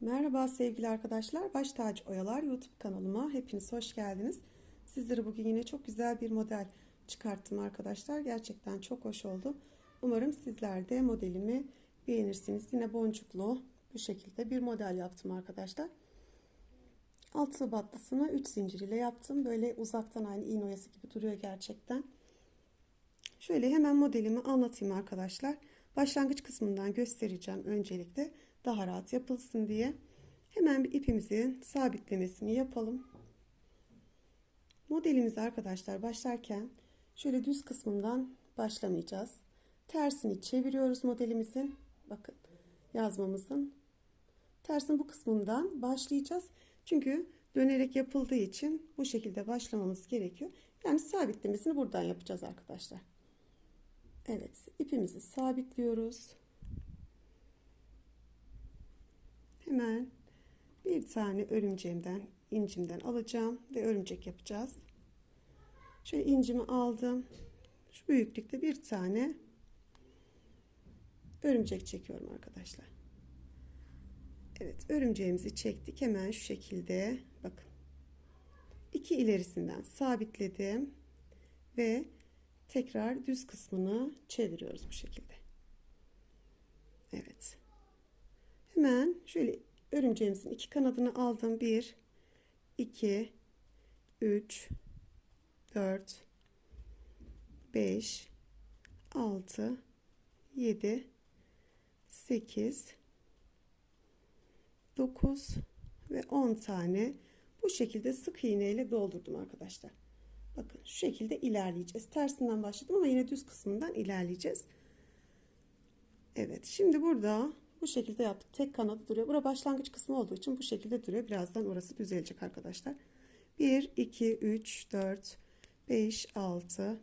Merhaba sevgili arkadaşlar. Baş Tacı Oyalar YouTube kanalıma hepiniz hoş geldiniz. Sizlere bugün yine çok güzel bir model çıkarttım arkadaşlar. Gerçekten çok hoş oldu. Umarım sizler de modelimi beğenirsiniz. Yine boncuklu bu şekilde bir model yaptım arkadaşlar. Altı battısını 3 zincir ile yaptım. Böyle uzaktan aynı iğne oyası gibi duruyor gerçekten. Şöyle hemen modelimi anlatayım arkadaşlar. Başlangıç kısmından göstereceğim öncelikle daha rahat yapılsın diye. Hemen bir ipimizin sabitlemesini yapalım. Modelimizi arkadaşlar başlarken şöyle düz kısmından başlamayacağız. Tersini çeviriyoruz modelimizin. Bakın yazmamızın. Tersin bu kısmından başlayacağız. Çünkü dönerek yapıldığı için bu şekilde başlamamız gerekiyor. Yani sabitlemesini buradan yapacağız arkadaşlar. Evet ipimizi sabitliyoruz. Hemen bir tane örümceğimden incimden alacağım ve örümcek yapacağız. Şöyle incimi aldım. Şu büyüklükte bir tane örümcek çekiyorum arkadaşlar. Evet örümceğimizi çektik. Hemen şu şekilde bakın. iki ilerisinden sabitledim ve tekrar düz kısmını çeviriyoruz bu şekilde. Evet. Hemen şöyle örümceğimizin iki kanadını aldım. 1 2 3 4 5 6 7 8 9 ve 10 tane bu şekilde sık iğne ile doldurdum arkadaşlar. Bakın şu şekilde ilerleyeceğiz. Tersinden başladım ama yine düz kısmından ilerleyeceğiz. Evet şimdi burada bu şekilde yaptık. Tek kanadı duruyor. Bura başlangıç kısmı olduğu için bu şekilde duruyor. Birazdan orası düzelecek arkadaşlar. 1, 2, 3, 4, 5, 6,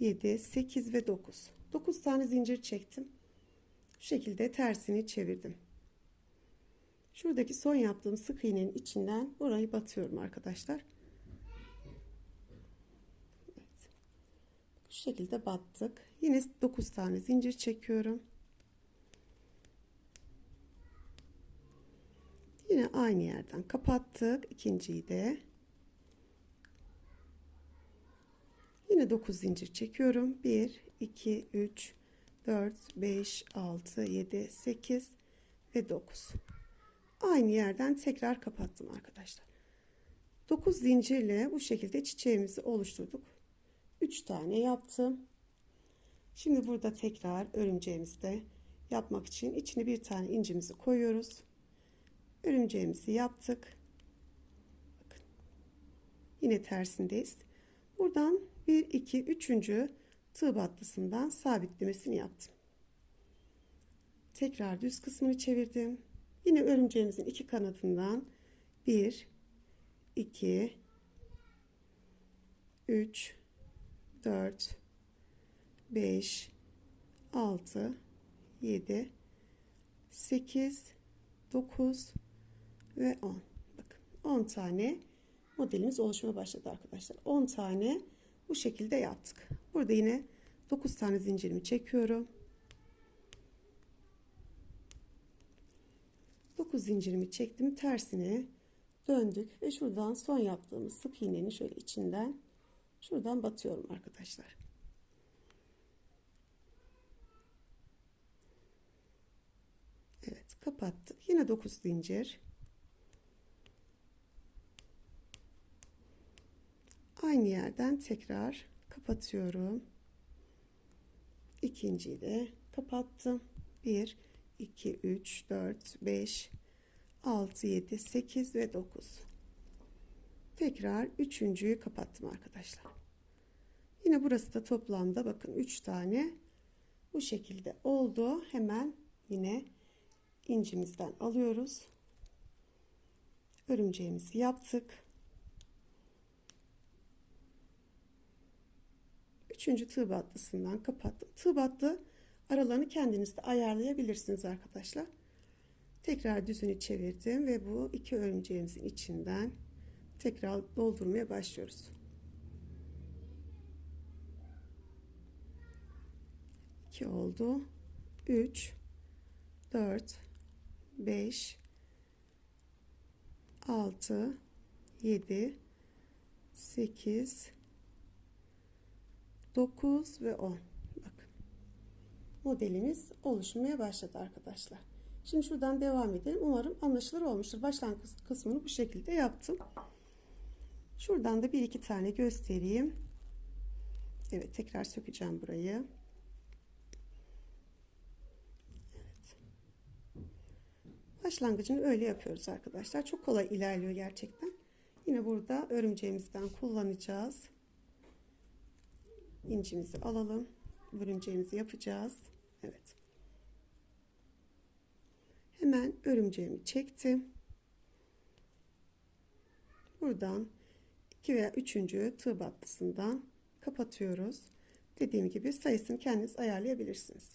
7, 8 ve 9. 9 tane zincir çektim. Şu şekilde tersini çevirdim. Şuradaki son yaptığım sık iğnenin içinden burayı batıyorum arkadaşlar. Evet. Şu şekilde battık. Yine 9 tane zincir çekiyorum. Yine aynı yerden kapattık. ikinciyi de. Yine 9 zincir çekiyorum. 1, 2, 3, 4, 5, 6, 7, 8 ve 9. Aynı yerden tekrar kapattım arkadaşlar. 9 zincirle bu şekilde çiçeğimizi oluşturduk. 3 tane yaptım. Şimdi burada tekrar örümceğimizi de yapmak için içine bir tane incimizi koyuyoruz örümceğimizi yaptık. Bakın. Yine tersindeyiz. Buradan 1 2 3. tığ battısından sabitlemesini yaptım. Tekrar düz kısmını çevirdim. Yine örümceğimizin iki kanadından 1 2 3 4 5 6 7 8 9 ve 10. Bakın 10 tane modelimiz oluşmaya başladı arkadaşlar. 10 tane bu şekilde yaptık. Burada yine 9 tane zincirimi çekiyorum. 9 zincirimi çektim. Tersine döndük ve şuradan son yaptığımız sık iğnenin şöyle içinden şuradan batıyorum arkadaşlar. Evet kapattık. Yine 9 zincir. Aynı yerden tekrar kapatıyorum. İkinciyi de kapattım. 1 2 3 4 5 6 7 8 ve 9. Tekrar üçüncüyü kapattım arkadaşlar. Yine burası da toplamda bakın 3 tane bu şekilde oldu. Hemen yine incimizden alıyoruz. Örümceğimizi yaptık. Üçüncü tığ battısından kapattım. Tığ battı aralarını kendiniz de ayarlayabilirsiniz arkadaşlar. Tekrar düzünü çevirdim ve bu iki örümceğimizin içinden tekrar doldurmaya başlıyoruz. 2 oldu. 3 4 5 6 7 8 9 ve 10 bakın modelimiz oluşmaya başladı arkadaşlar. Şimdi şuradan devam edelim. Umarım anlaşılır olmuştur. Başlangıç kısmını bu şekilde yaptım. Şuradan da bir iki tane göstereyim. Evet tekrar sökeceğim burayı. Başlangıcını öyle yapıyoruz arkadaşlar. Çok kolay ilerliyor gerçekten. Yine burada örümceğimizden kullanacağız incimizi alalım. Örümceğimizi yapacağız. Evet. Hemen örümceğimi çektim. Buradan 2 veya 3. tığ battısından kapatıyoruz. Dediğim gibi sayısını kendiniz ayarlayabilirsiniz.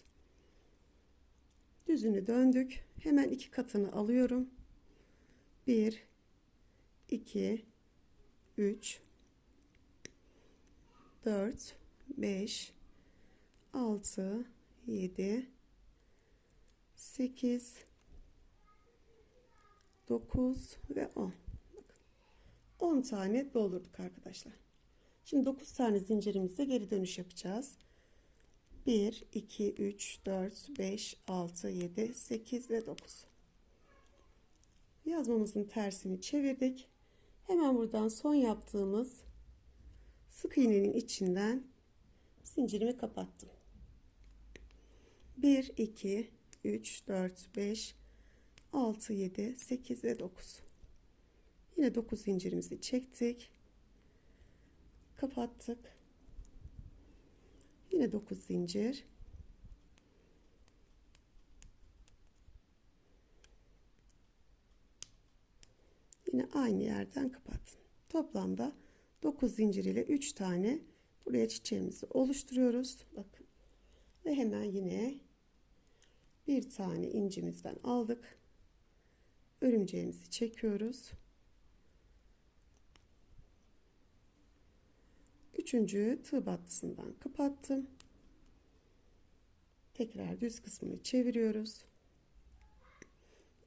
Düzünü döndük. Hemen iki katını alıyorum. 1 2 3 4 5 6 7 8 9 ve 10 10 tane doldurduk arkadaşlar. Şimdi 9 tane zincirimizde geri dönüş yapacağız. 1 2 3 4 5 6 7 8 ve 9 yazmamızın tersini çevirdik. Hemen buradan son yaptığımız sık iğnenin içinden zincirimi kapattım. 1 2 3 4 5 6 7 8 ve 9 yine 9 zincirimizi çektik. Kapattık. Yine 9 zincir. Yine aynı yerden kapattım. Toplamda 9 zincir ile 3 tane buraya çiçeğimizi oluşturuyoruz. Bakın. Ve hemen yine bir tane incimizden aldık. Örümceğimizi çekiyoruz. Üçüncü tığ battısından kapattım. Tekrar düz kısmını çeviriyoruz.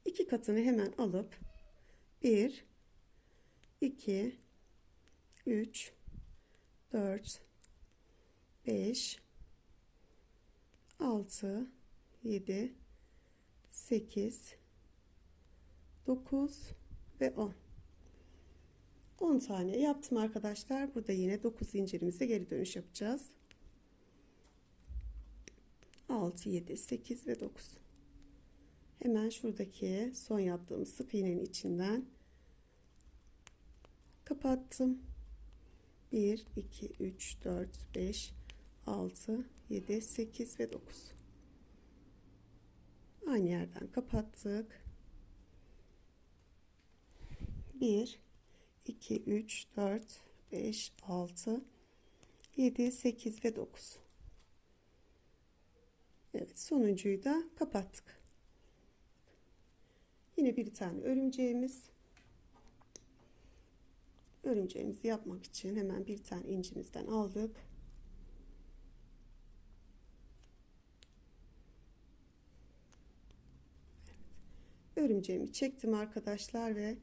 İki katını hemen alıp 1 2 3 4 5 6 7 8 9 ve 10 10 tane yaptım arkadaşlar. Burada yine 9 zincirimize geri dönüş yapacağız. 6 7 8 ve 9 hemen şuradaki son yaptığımız sık iğnenin içinden kapattım. 1 2 3 4 5 6 7 8 ve 9 aynı yerden kapattık. 1 2 3 4 5 6 7 8 ve 9 Evet sonuncuyu da kapattık. Yine bir tane örümceğimiz. Örümceğimizi yapmak için hemen bir tane incimizden aldık. Örümceğimi çektim arkadaşlar ve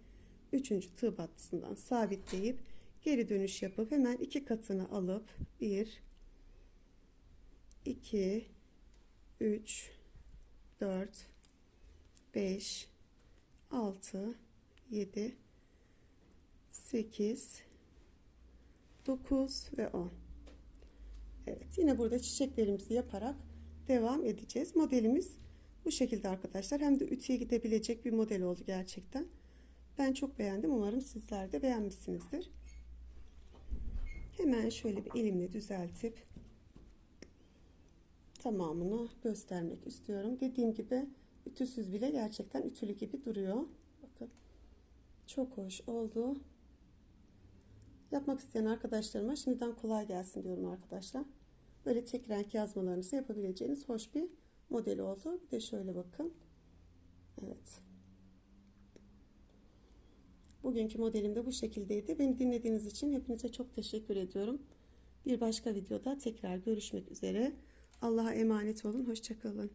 üçüncü tığ battısından sabitleyip geri dönüş yapıp hemen iki katını alıp 1 2 3 4 5 6 7 8 9 ve 10 Evet yine burada çiçeklerimizi yaparak devam edeceğiz. Modelimiz bu şekilde arkadaşlar hem de ütüye gidebilecek bir model oldu gerçekten. Ben çok beğendim. Umarım sizler de beğenmişsinizdir. Hemen şöyle bir elimle düzeltip tamamını göstermek istiyorum. Dediğim gibi ütüsüz bile gerçekten ütülü gibi duruyor. Bakın çok hoş oldu. Yapmak isteyen arkadaşlarıma şimdiden kolay gelsin diyorum arkadaşlar. Böyle tek renk yazmalarınızı yapabileceğiniz hoş bir model oldu. Bir de şöyle bakın. Evet. Bugünkü modelim de bu şekildeydi. Beni dinlediğiniz için hepinize çok teşekkür ediyorum. Bir başka videoda tekrar görüşmek üzere. Allah'a emanet olun. Hoşçakalın.